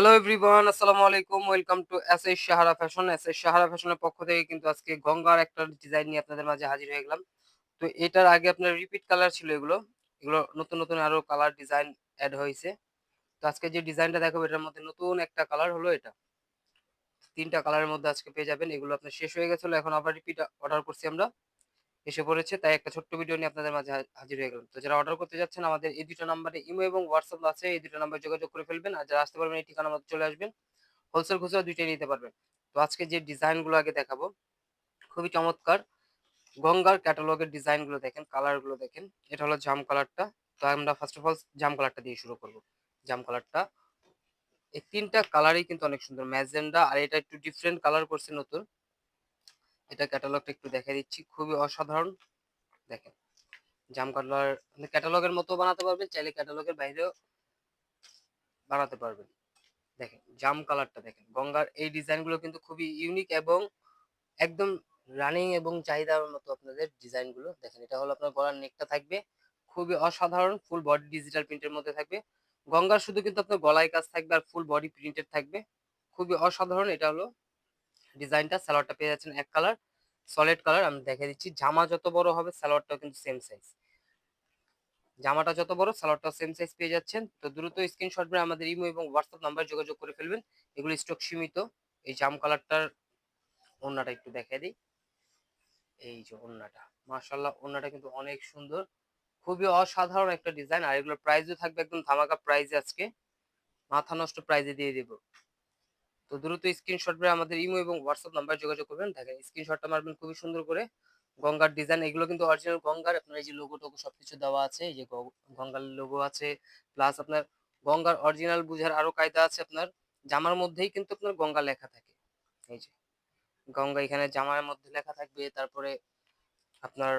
Hello everyone আসসালামু আলাইকুম welcome to S S Sahara fashion S S Sahara ফ্যাশনের পক্ষ থেকে কিন্তু আজকে গঙ্গার একটা ডিজাইন নিয়ে আপনাদের মাঝে হাজির হয়ে গেলাম। তো এটার আগে আপনার রিপিট কালার ছিল এগুলো। এগুলো নতুন নতুন আরও কালার ডিজাইন অ্যাড হয়েছে। তো আজকে যে ডিজাইনটা দেখাবো, এটার মধ্যে নতুন একটা কালার হলো এটা। তিনটা কালারের মধ্যে আজকে পেয়ে যাবেন। এগুলো আপনার শেষ হয়ে গেছিল এখন আবার রিপিট অর্ডার করছি আমরা। এসে পড়েছে, তাই একটা ছোট্ট ভিডিও নিয়ে আপনাদের মাঝে হাজির হয়ে গেলাম। তো যারা অর্ডার করতে যাচ্ছেন, আমাদের এই দুটো নাম্বারে ইমো এবং হোয়াটসঅ্যাপ আছে, এই দুটো নাম্বার যোগাযোগ করে ফেলবেন, আর যারা আসতে পারবেন, এই ঠিকানা মতো চলে আসবেন। হোলসেল খুচরা দুইটাই নিতে পারবেন। তো আজকে যে ডিজাইনগুলো আগে দেখাবো, খুবই চমৎকার। গঙ্গার ক্যাটালগের ডিজাইনগুলো দেখেন কালারগুলো দেখেন, এটা হলো জাম কালারটা তো আমরা ফার্স্ট অফ অল জাম কালারটা দিয়ে শুরু করব। জাম কালারটা এই তিনটা কালারই কিন্তু অনেক সুন্দর। ম্যাজেন্ডা, আর এটা একটু ডিফারেন্ট কালার করছে নতুন। এটা ক্যাটালগটা একটু দেখে দিচ্ছি। খুবই অসাধারণ। দেখেন, জাম মানে ক্যাটালগের মতো বানাতে পারবেন, চাইলে ক্যাটালগের বাইরেও বানাতে পারবেন। দেখেন, জাম কালারটা দেখেন, গঙ্গার এই ডিজাইনগুলো কিন্তু খুবই ইউনিক এবং একদম রানিং এবং চাহিদার মতো আপনাদের ডিজাইনগুলো দেখেন, এটা হলো আপনার গলার নেকটা থাকবে, খুবই অসাধারণ ফুল বডি ডিজিটাল প্রিন্টের মধ্যে থাকবে। গঙ্গার শুধু কিন্তু আপনার গলায় কাজ থাকবে আর ফুল বডি প্রিন্টেড থাকবে। খুবই অসাধারণ, এটা হলো ডিজাইনটা সালোয়ারটা পেয়ে যাচ্ছেন এক কালার সলিড কালার আমি দেখে দিচ্ছি। জামা যত বড় হবে, সালোয়ারটাও কিন্তু সেম সাইজ জামাটা যত বড়, সালোয়ারটাও সেম সাইজ পেয়ে যাচ্ছেন। তো দ্রুত স্ক্রিনশট করে আমাদের ইমো এবং হোয়াটসঅ্যাপ নাম্বার যোগাযোগ করে ফেলবেন। এগুলো স্টক সীমিত। এই জাম কালারটার ওড়নাটা একটু দেখে দিই। এই যে ওড়নাটা। মাশাল্লাহ ওড়নাটা কিন্তু অনেক সুন্দর। খুবই অসাধারণ একটা ডিজাইন আর এগুলোর প্রাইসও থাকবে একদম ধামাকা প্রাইজে আজকে। মাথা নষ্ট প্রাইজে দিয়ে দেবো। তো দ্রুত স্ক্রিনশট করে আমাদের ইমো এবং হোয়াটসঅ্যাপ নাম্বার যোগাযোগ করবেন। দেখেন স্ক্রিনশটটা মারবেন খুবই সুন্দর করে। গঙ্গার ডিজাইন এগুলো কিন্তু অরিজিনাল গঙ্গার। আপনার এই যে লোগো টোগো সবকিছু দেওয়া আছে, এই যে গঙ্গার লোগো আছে প্লাস আপনার গঙ্গার অরিজিনাল বুঝার আরও কায়দা আছে আপনার। জামার মধ্যেই কিন্তু আপনার গঙ্গা লেখা থাকে। এই যে, গঙ্গা এখানে জামার মধ্যে লেখা থাকবে। তারপরে আপনার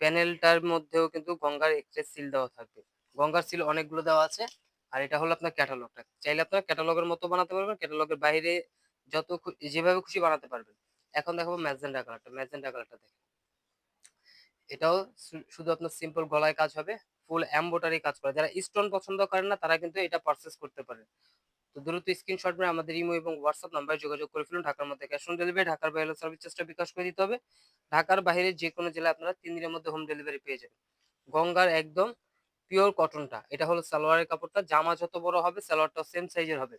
প্যানেলটার মধ্যেও কিন্তু গঙ্গার একটা সিল দেওয়া থাকবে। গঙ্গার সিল অনেকগুলো দেওয়া আছে। আর এটা হলো আপনার ক্যাটালগটা চাইলে আপনার ক্যাটালগের মতো বানাতে পারবেন ক্যাটালগের বাইরে যত যেভাবে খুশি বানাতে পারবেন। এখন দেখাবো ম্যাজেন্ডা কালারটা ম্যাজেন্ডা কালারটা দেখেন। এটাও শুধু আপনার সিম্পল গলায় কাজ হবে ফুল এম্বোটারি কাজ করে। যারা স্টোন পছন্দ করেন না, তারা কিন্তু এটা পারচেস করতে পারে তো দ্রুত স্ক্রিনশট করে আমাদের ইমো এবং হোয়াটসঅ্যাপ নাম্বারে যোগাযোগ করে ফেলুন, ঢাকার মধ্যে ক্যাশ অন ডেলিভারি ঢাকার বাইরে সার্ভিস চার্জটা বিকাশ করে দিতে হবে। ঢাকার বাইরে যে কোনো জেলায় আপনারা তিন দিনের মধ্যে হোম ডেলিভারি পেয়ে যাবেন। গঙ্গার একদম পিওর কটনটা। এটা হলো সালোয়ারের কাপড়টা। জামা যত বড় হবে সালোয়ারটা সেম সাইজের হবে।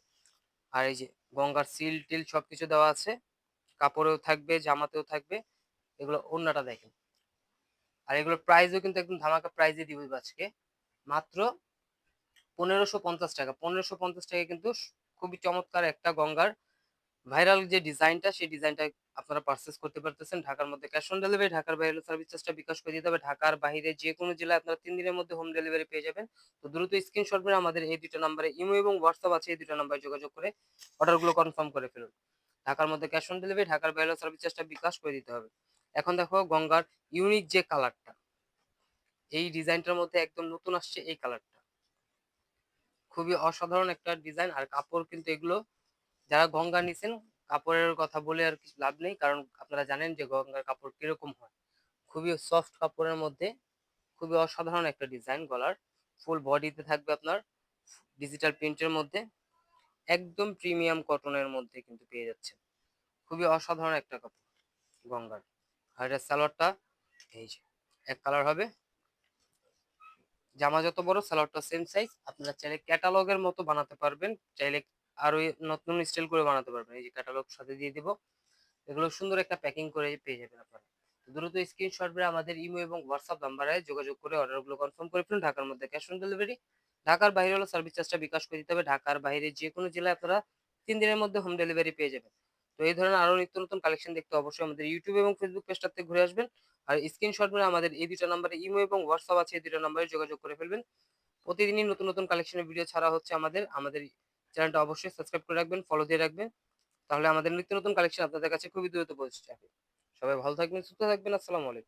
আর এই যে গঙ্গার সিল টিল সবকিছু দেওয়া আছে। কাপড়েও থাকবে, জামাতেও থাকবে। এগুলো অন্যটা দেখেন। আর এগুলোর প্রাইসও কিন্তু একদম ধামাকা প্রাইজে দিব আজকে। মাত্র পনেরোশো পঞ্চাশ টাকা। পনেরোশো পঞ্চাশ টাকা কিন্তু খুবই চমৎকার একটা গঙ্গার ভাইরাল যে ডিজাইনটা সেই ডিজাইনটা আপনারা পারচেস করতে পারতেছেন, ঢাকার মধ্যে ক্যাশ অন ডেলিভারি ঢাকার বাইরে সার্ভিস চার্জটা বিকাশ করে দিতে হবে। ঢাকার বাইরে যে কোনো জেলায় আপনারা তিন দিনের মধ্যে হোম ডেলিভারি পেয়ে যাবেন। তো দ্রুত স্ক্রিনশট করে আমাদের এই দুটো নাম্বারে ইমো এবং হোয়াটসঅ্যাপ আছে, এই দুটো নাম্বারে যোগাযোগ করে অর্ডারগুলো কনফার্ম করে ফেলুন। ঢাকার মধ্যে ক্যাশ অন ডেলিভারি ঢাকার বাইরে সার্ভিস চার্জটা বিকাশ করে দিতে হবে। এখন দেখো গঙ্গার ইউনিক যে কালারটা এই ডিজাইনটার মধ্যে একদম নতুন আসছে এই কালারটা খুবই অসাধারণ একটা ডিজাইন আর কাপড় কিন্তু এগুলো, যারা গঙ্গা নিছেন কাপড়ের কথা বলে আর কিছু লাভ নেই। কারণ আপনারা জানেন যে গঙ্গার কাপড় কীরকম হয়। খুবই সফট কাপড়ের মধ্যে খুবই অসাধারণ একটা ডিজাইন গলার। ফুল বডিতে থাকবে আপনার। ডিজিটাল প্রিন্টের মধ্যে একদম প্রিমিয়াম কটনের মধ্যে কিন্তু পেয়ে যাচ্ছে খুবই অসাধারণ একটা কাপড় গঙ্গার। আর এটা সালোয়ারটা এই যে, এক কালার হবে। জামা যত বড়, সালোয়ারটা সেম সাইজ আপনারা চাইলে ক্যাটালগের মতো বানাতে পারবেন। চাইলে আরও নতুন স্টাইল করে বানাতে পারবেন। এই যে ক্যাটালগ সাথে দিয়ে দিব। এগুলো সুন্দর একটা প্যাকিং করে পেয়ে যাবেন আপনারা। দ্রুত স্ক্রিনশট করে আমাদের ইমো এবং হোয়াটসঅ্যাপ নাম্বারে যোগাযোগ করে অর্ডারগুলো কনফার্ম করে ফেলুন। ঢাকার মধ্যে ক্যাশ অন ডেলিভারি ঢাকার বাইরে হলো সার্ভিস চার্জটা বিকাশ করে দিতে হবে। ঢাকার বাইরে যে কোনো জেলায় আপনারা তিন দিনের মধ্যে হোম ডেলিভারি পেয়ে যাবেন। তো এই ধরনের আরও নিত্য নতুন কালেকশন দেখতে অবশ্যই আমাদের ইউটিউব এবং ফেসবুক পেজটাতে ঘুরে আসবেন। আর স্ক্রিনশট করে আমাদের এই দুটো নাম্বারে ইমো এবং হোয়াটসঅ্যাপ আছে। এই দুটো নাম্বারে যোগাযোগ করে ফেলবেন। প্রতিদিনই নতুন নতুন কালেকশনের ভিডিও ছাড়া হচ্ছে আমাদের আমাদের চ্যানেলটা অবশ্যই সাবস্ক্রাইব করে রাখবেন ফলো দিয়ে রাখবেন। তাহলে আমাদের নিত্য নতুন কালেকশন আপনাদের কাছে খুবই দ্রুত পৌঁছে যাবে। সবাই ভালো থাকবেন, সুস্থ থাকবেন, আসসালামু আলাইকুম।